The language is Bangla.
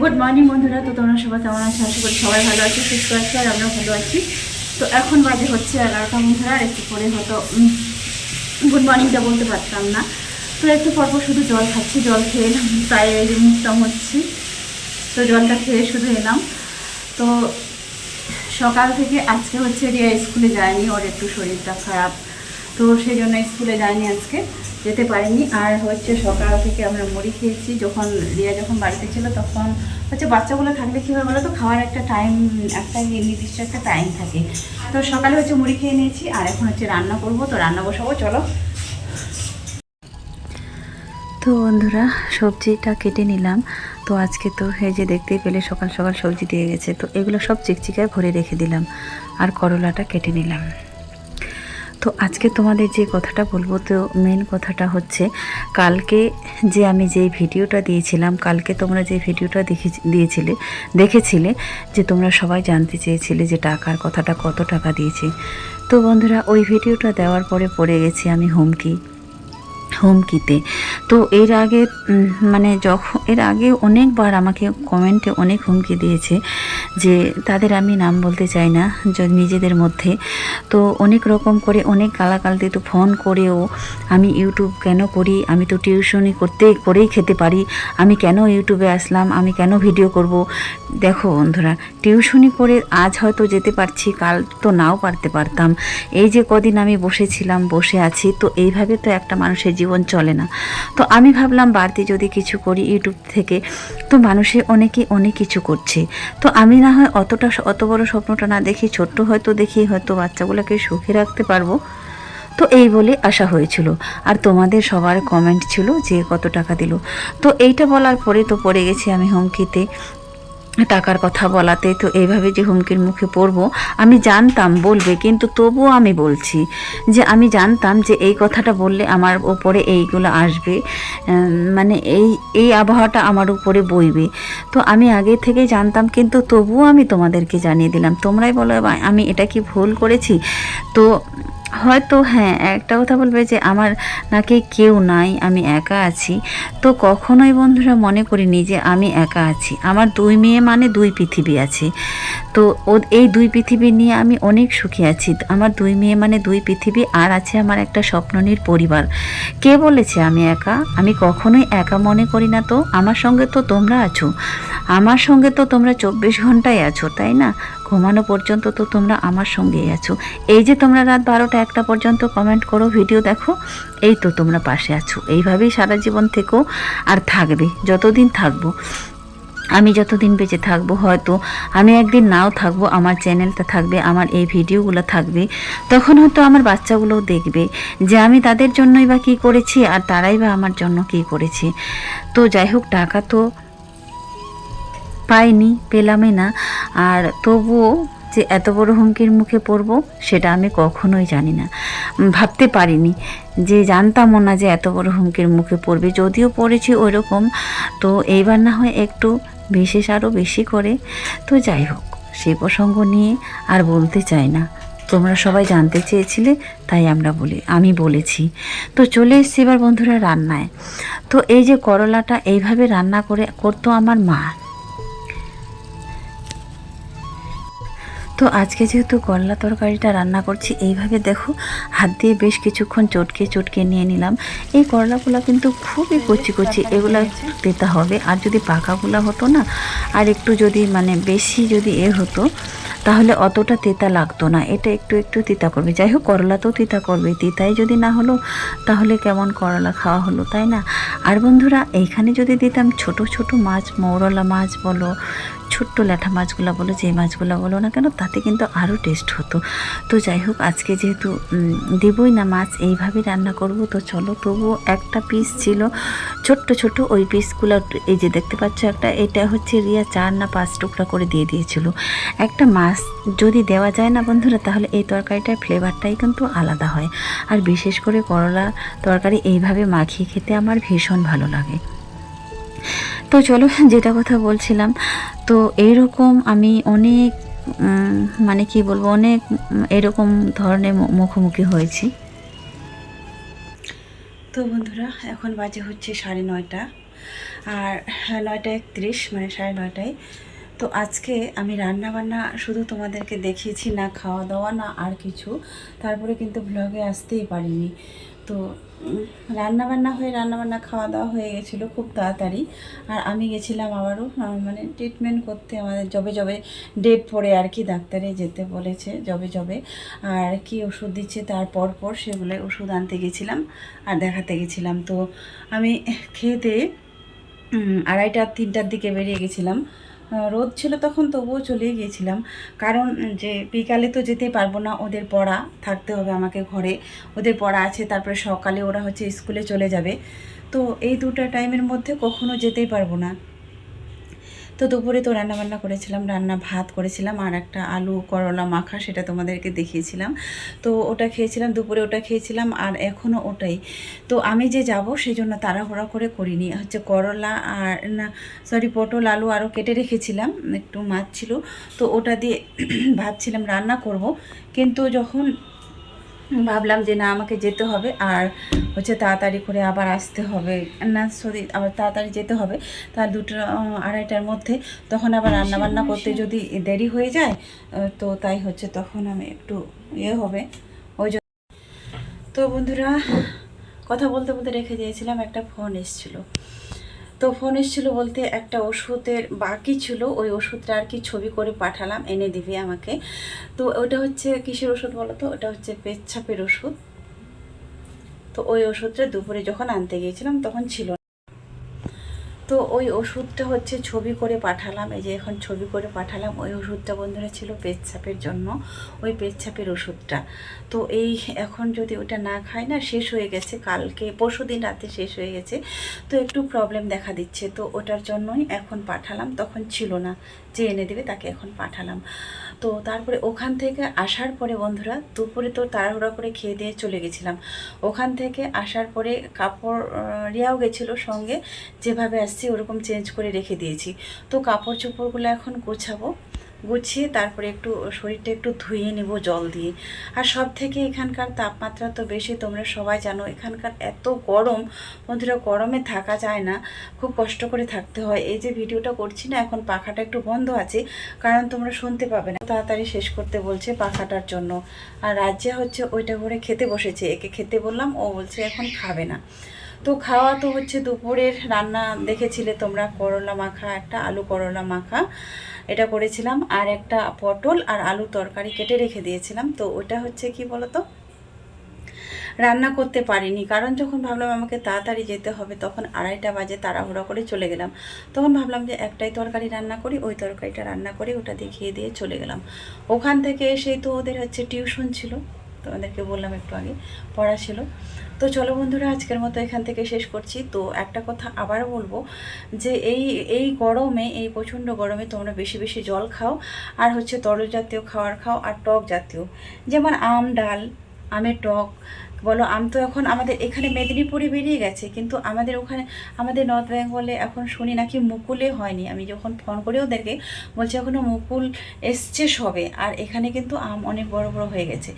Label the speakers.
Speaker 1: গুড মর্নিং বন্ধুরা। তো তোমরা সবাই কেমন আছো? আশা করি সবাই ভালো আছে, সুস্থ আছি, আর আমরা ভালো আছি। তো এখন বাজে হচ্ছে এগারোটা বন্ধুরা, আর একটু পরে হয়তো গুড মর্নিংটা বলতে পারতাম না। তো একটু পরপর শুধু জল খাচ্ছি, জল খেয়ে এলাম তাই এই যে মুখটা হচ্ছি তো জলটা খেয়ে শুধু এলাম। তো সকাল থেকে আজকে হচ্ছে রিয়া স্কুলে যায়নি, ওর একটু শরীরটা খারাপ। তো সেই জন্য স্কুলে যায়নি আজকে, যেতে পারিনি। আর হচ্ছে সকাল থেকে আমরা মুড়ি খেয়েছি। যখন রিয়া যখন বাড়িতে ছিল তখন হচ্ছে বাচ্চাগুলো থাকলে কী হয় বলো তো, খাওয়ার একটা টাইম একটা নির্দিষ্ট একটা টাইম থাকে। তো সকালে হচ্ছে মুড়ি খেয়ে নিয়েছি, আর এখন হচ্ছে রান্না করব। তো রান্না বসাবো, চলো। তো বন্ধুরা, সবজিটা কেটে নিলাম। তো আজকে তো এই যে দেখতেই পেলে, সকাল সকাল সবজি দিয়ে গেছে। তো এগুলো সব চিকচিকায় ভরে রেখে দিলাম। আর করলাটা কেটে নিলাম। তো আজকে তোমাদের যে কথাটা বলব, তো মেন কথাটা হচ্ছে কালকে যে আমি যে ভিডিওটা দিয়েছিলাম, কালকে তোমরা যে ভিডিওটা দেখে দিয়েছিলে, দেখেছিলে যে তোমরা সবাই জানতে চেয়েছিলে যে টাকার কথাটা কত টাকা দিয়েছে। তো বন্ধুরা, ওই ভিডিওটা দেওয়ার পরে পড়ে গেছি আমি হুমকি। হুমকিতে। তো এর আগে মানে যখন, এর আগে অনেকবার আমাকে কমেন্টে অনেক হুমকি দিয়েছে যে তাদের আমি নাম বলতে চাই না নিজেদের মধ্যে। তো অনেক রকম করে, অনেক গালাগালতে তো ফোন করেও আমি ইউটিউব কেন করি? আমি তো টিউশনি করতে করেই খেতে পারি। আমি কেন ইউটিউবে আসলাম? আমি কেন ভিডিও করব? দেখো বন্ধুরা টিউশনি করে আজ হয়তো যেতে পারছি, কাল তো নাও পারতে পারতাম। এই যে কদিন আমি বসেছিলাম, বসে আছি, তো এইভাবে তো একটা মানুষের জীবন চলে না। তো আমি ভাবলাম, বাড়তি যদি কিছু করি ইউটিউব থেকে, তো মানুষে অনেকে অনেক কিছু করছে। তো আমি না হয় অতটা অত বড় স্বপ্নটা না দেখি, ছোট্ট হয়তো দেখি, হয়তো বাচ্চাগুলোকে সুখে রাখতে পারব। তো এই বলে আসা হয়েছিল। আর তোমাদের সবার কমেন্ট ছিল যে কত টাকা দিল। তো এইটা বলার পরে তো পড়ে গেছি আমি হুমকিতে। টাকার কথা বলাতে, তো এইভাবে যে হুমকির মুখে পড়ব, আমি জানতাম বলবে, কিন্তু তবুও আমি বলছি যে আমি জানতাম যে এই কথাটা বললে আমার ওপরে এইগুলো আসবে মানে এই এই আবহাওয়াটা আমার উপরে বইবে। তো আমি আগে থেকে জানতাম, কিন্তু তবুও আমি তোমাদেরকে জানিয়ে দিলাম। তোমরাই বলো "বা- আমি এটা কি ভুল করেছি? তো হয়তো হ্যাঁ একটা কথা বলবে যে আমার নাকি কেউ নাই, আমি একা আছি। তো কখনোই বন্ধুরা মনে করিনি যে আমি একা আছি। আমার দুই মেয়ে মানে দুই পৃথিবী আছে। তো ও, এই দুই পৃথিবী নিয়ে আমি অনেক সুখী আছি। আমার দুই মেয়ে মানে দুই পৃথিবী, আর আছে আমার একটা স্বপ্ননীর পরিবার। কে বলেছে আমি একা? আমি কখনোই একা মনে করি না তো। আমার সঙ্গে তো তোমরা আছো। আমার সঙ্গে তো তোমরা চব্বিশ ঘন্টায় আছো, তাই না? ঘুমানো পর্যন্ত তো তোমরা আমার সঙ্গেই আছো। এই যে তোমরা রাত বারোটা একটা পর্যন্ত কমেন্ট করো ভিডিও দেখো, এই তো তোমরা পাশে আছো। এইভাবেই সারা জীবন থেকেও আর থাকবে, যতদিন থাকব। আমি যতদিন বেঁচে থাকব, হয়তো আমি একদিন নাও থাকব, আমার চ্যানেলটা থাকবে, আমার এই ভিডিওগুলো থাকবে, তখন হয়তো আমার বাচ্চাগুলোও দেখবে যে আমি তাদের জন্যই বা কী করেছি আর তারাই বা আমার জন্য কী করেছে। তো যাই হোক, টাকা তো পাইনি, পেলামই না। আর তবুও যে এত বড় হুমকির মুখে পড়ব, সেটা আমি কখনোই জানি না। ভাবতে পারিনি যে জানতামও না যে এত বড় হুমকির মুখে পড়বে। যদিও পড়েছি ওই রকম তো এইবার না হয় একটু বিশেষ আরও বেশি করে। তো যাই হোক সেই প্রসঙ্গ নিয়ে আর বলতে চাই না। তোমরা সবাই জানতে চেয়েছিলে, তাই আমরা বলি, আমি বলেছি। তো চলে এসছি এবার বন্ধুরা রান্নায়। তো এই যে করলাটা, এইভাবে রান্না করে, করতো আমার মা। তো আজকে যেহেতু করলা তরকারিটা রান্না করছি, এইভাবে দেখো হাত দিয়ে বেশ কিছুক্ষণ চটকে চটকে নিয়ে নিলাম। এই করলাগুলো কিন্তু খুবই কচি কচি, এগুলো তেতা হবে। আর যদি পাকাগুলো হতো না, আর একটু যদি মানে বেশি যদি এ হতো, তাহলে অতটা তেতা লাগতো না। এটা একটু একটু তিতা করবে। যাই হোক করলা তো তিতা করবে। তিতাই যদি না হলো, তাহলে কেমন করলা খাওয়া হলো, তাই না? আর বন্ধুরা, এইখানে যদি দিতাম ছোট ছোট মাছ, মৌরলা মাছ বলো ছোট্ট ল্যাঠা মাছগুলো বলো, যে মাছগুলো বলো না কেন, তাতে কিন্তু আরও টেস্ট হতো। তো যাই হোক, আজকে যেহেতু দেবই না মাছ, এইভাবেই রান্না করব। তো চলো, তবুও একটা পিস ছিল, ছোট্ট ছোট ওই পিসগুলো এই যে দেখতে পাচ্ছ একটা, এটা হচ্ছে রিয়া চার না পাঁচ টুকরা করে দিয়ে দিয়েছিল। একটা মাছ যদি দেওয়া যায় না বন্ধুরা, তাহলে এই তরকারিটার ফ্লেভারটাই কিন্তু আলাদা হয়। আর বিশেষ করে করলা তরকারি এইভাবে মাখিয়ে খেতে আমার ভীষণ ভালো লাগে। তো চলো, যেটা কথা বলছিলাম, তো এইরকম আমি অনেক মানে কি বলব, অনেক এরকম ধরনের মুখোমুখি হয়েছি। তো বন্ধুরা, এখন বাজে হচ্ছে সাড়ে নয়টা,
Speaker 2: আর নয়টা একত্রিশ মানে সাড়ে নয়টায়। তো আজকে আমি রান্না বান্না শুধু তোমাদেরকে দেখিয়েছি, না খাওয়া দাওয়া না আর কিছু। তারপরে কিন্তু ব্লগে আসতেই পারিনি। তো উম, রান্না বান্না হয়ে রান্নাবান্না খাওয়া দাওয়া হয়ে গেছিল খুব তাড়াতাড়ি। আর আমি গেছিলাম আবারও মানে ট্রিটমেন্ট করতে আমাদের জবে জবে ডেট পড়ে আর কি ডাক্তারে যেতে বলেছে জবে জবে আর কি ওষুধ দিচ্ছে তার পর পর সেগুলো ওষুধ আনতে গেছিলাম আর দেখাতে গেছিলাম। তো আমি খেতে আড়াইটা তিনটার দিকে বেরিয়ে গেছিলাম। রোদ ছিল তখন তবুও চলে গিয়েছিলাম। কারণ যে বিকালে তো যেতে পারব না, ওদের পড়া থাকতে হবে আমাকে ঘরে। ওদের পড়া আছে, তারপরে সকালে ওরা হচ্ছে স্কুলে চলে যাবে। তো এই দুটা টাইমের মধ্যে কখনো যেতেই পারব না। তো দুপুরে তো রান্না বান্না করেছিলাম, রান্না ভাত করেছিলাম আর একটা আলু করলা মাখা সেটা তোমাদেরকে দেখিয়েছিলাম। তো ওটা খেয়েছিলাম, দুপুরে ওটা খেয়েছিলাম আর এখনও ওটাই। তো আমি যে যাব সেই জন্য তাড়াহুড়া করে করিনি। হচ্ছে করলা আর না সরি পটল, আলু আরও কেটে রেখেছিলাম, একটু মাছ ছিল। তো ওটা দিয়ে ভাবছিলাম রান্না করব। কিন্তু যখন ভাবলাম যে না, আমাকে যেতে হবে। আর হচ্ছে তাড়াতাড়ি করে আবার আসতে হবে। না, সরি, আবার তাড়াতাড়ি যেতে হবে। তার দুটো আড়াইটার মধ্যে তখন আবার রান্না বান্না করতে যদি দেরি হয়ে যায় তো তাই হচ্ছে তখন আমি একটু ইয়ে হবে। ওই জন্য তো বন্ধুরা, কথা বলতে বলতে রেখে দিয়েছিলাম, একটা ফোন এসেছিল। তো ফোন এসেছিল বলতে একটা ওষুধের বাকি ছিল, ওই ওষুধটা আর কি ছবি করে পাঠালাম, এনে দিবি আমাকে। তো ওটা হচ্ছে কিসের ওষুধ বলো তো? ওটা হচ্ছে পেচ্ছাপের ওষুধ। তো ওই ওষুধটা দুপুরে যখন আনতে গিয়েছিলাম তখন ছিল। তো ওই ওষুধটা হচ্ছে ছবি করে পাঠালাম, এই যে এখন ছবি করে পাঠালাম, ওই ওষুধটা বন্ধুরা ছিল পেচ্ছাপের জন্য, ওই পেচ্ছাপের ওষুধটা। তো এই এখন যদি ওটা না খায় না, শেষ হয়ে গেছে, কালকে, পরশু দিন রাতে শেষ হয়ে গেছে। তো একটু প্রবলেম দেখা দিচ্ছে, তো ওটার জন্যই এখন পাঠালাম, তখন ছিল না। যে এনে দেবে তাকে এখন পাঠালাম। তো তারপরে ওখান থেকে আসার পরে বন্ধুরা, দুপুরে তো তাড়াহুড়া করে খেয়ে দিয়ে চলে গেছিলাম। ওখান থেকে আসার পরে কাপড় রেয়াও গেছিল সঙ্গে। যেভাবে আসছি ওরকম চেঞ্জ করে রেখে দিয়েছি। তো কাপড় চোপড়গুলো এখন গোছাবো। গুছিয়ে তারপরে একটু, শরীরটা একটু ধুয়ে নেব জল দিয়ে। আর সব থেকে এখানকার তাপমাত্রা তো বেশি, তোমরা সবাই জানো, এখানকার এত গরম, বন্ধুরা গরমে থাকা যায় না, খুব কষ্ট করে থাকতে হয়। এই যে ভিডিওটা করছি না, এখন পাখাটা একটু বন্ধ আছে, কারণ তোমরা শুনতে পাবে না। তাড়াতাড়ি শেষ করতে বলছে পাখাটার জন্য। আর রাজ্যে হচ্ছে ওইটা করে খেতে বসেছে, একে খেতে বললাম, ও বলছে এখন খাবে না। তো খাওয়া তো হচ্ছে দুপুরের রান্না, দেখেছিলে তোমরা করলা মাখা, একটা আলু করলা মাখা। এটা করেছিলাম আর একটা পটল আর আলু তরকারি কেটে রেখে দিয়েছিলাম। তো ওটা হচ্ছে কি বলতো? রান্না করতে পারিনি। কারণ যখন ভাবলাম আমাকে তাড়াতাড়ি যেতে হবে, তখন আড়াইটা বাজে তাড়াহুড়া করে চলে গেলাম। তখন ভাবলাম যে একটাই তরকারি রান্না করি, ওই তরকারিটা রান্না করে ওটা দেখিয়ে দিয়ে চলে গেলাম। ওখান থেকে এসেই তো ওদের হচ্ছে টিউশন ছিল। তোমাদেরকে বললাম একটু আগে, পড়া ছিল। তো চলো বন্ধুরা, আজকের মতো এখান থেকে শেষ করছি। তো একটা কথা আবার বলব যে এই এই গরমে, এই প্রচণ্ড গরমে তোমরা বেশি বেশি জল খাও। আর হচ্ছে তরল জাতীয় খাবার খাও আর টক জাতীয়। যেমন আম, ডাল, আমের টক, বলো আম তো এখন আমাদের এখানে মেদিনীপুরে বেরিয়ে গেছে, কিন্তু আমাদের ওখানে, আমাদের নর্থ বেঙ্গলে এখন শুনি নাকি মুকুলে হয়নি। আমি যখন ফোন করি ওদেরকে, বলছে এখনও মুকুল এসছে সবে, আর এখানে কিন্তু আম অনেক বড় বড় হয়ে গেছে।